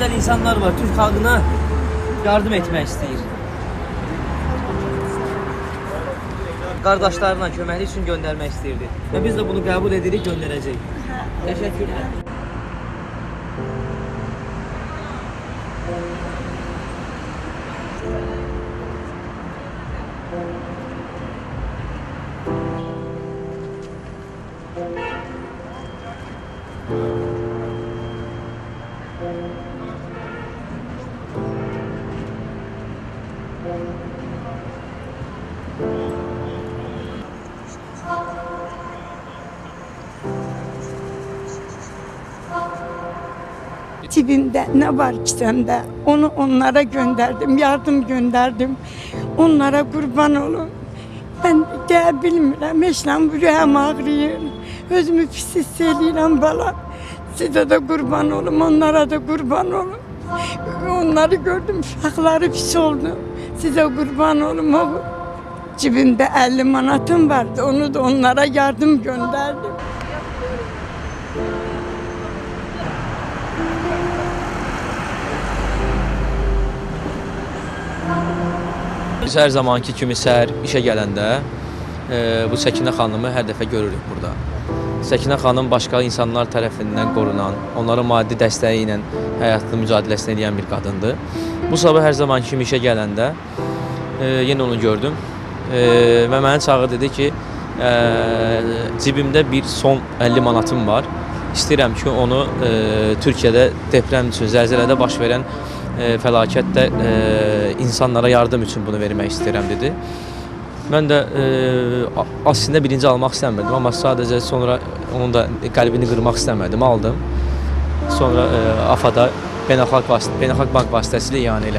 Güzel insanlar var. Türk halkına yardım etmek istəyir. Qardaşlarına köməklik üçün göndərmək istəyirdi. Və biz də bunu qəbul edirik, göndərəcəyik. Təşəkkürlər. Cibimde ne var ki? Onu onlara gönderdim, yardım gönderdim. Onlara kurban olun. Ben de bilmirəm, eşləm ürəyim ağrıyır. Özümü pis hiss eləyirəm bala. Sizə də qurban olum, onlara da qurban olum. Onları gördüm, uşaqları pis oldu. Sizə qurban olum o. Cibimdə 50 manatım vardı, onu da onlara yardım gönderdim. Biz hər zamanki kimi səhər işə gələndə e, bu Səkinə xanımı hər dəfə görürük burada. Səkinə xanım başqa insanlar tərəfindən qorunan, onların maddi dəstəyi ilə həyatını mücadiləsini edən bir qadındır. Bu sabah hər zamanki kimi işə gələndə e, yenə onu gördüm e, və mənə çağırdı dedi ki, e, cibimdə bir son 50 manatım var. İstəyirəm ki, onu e, Türkiyədə deprem üçün, zəlzələdə baş verən e, fəlakətdə e, insanlara yardım üçün bunu vermək istəyirəm dedi. Mən də e, aslında birinci almaq istəmirdim, amma sadəcə sonra onun da qəlbini qırmaq istəmədim, aldım. Sonra e, AFAD-a beynəlxalq vasitə, beynəlxalq bank vasitəsilə ianə elədim.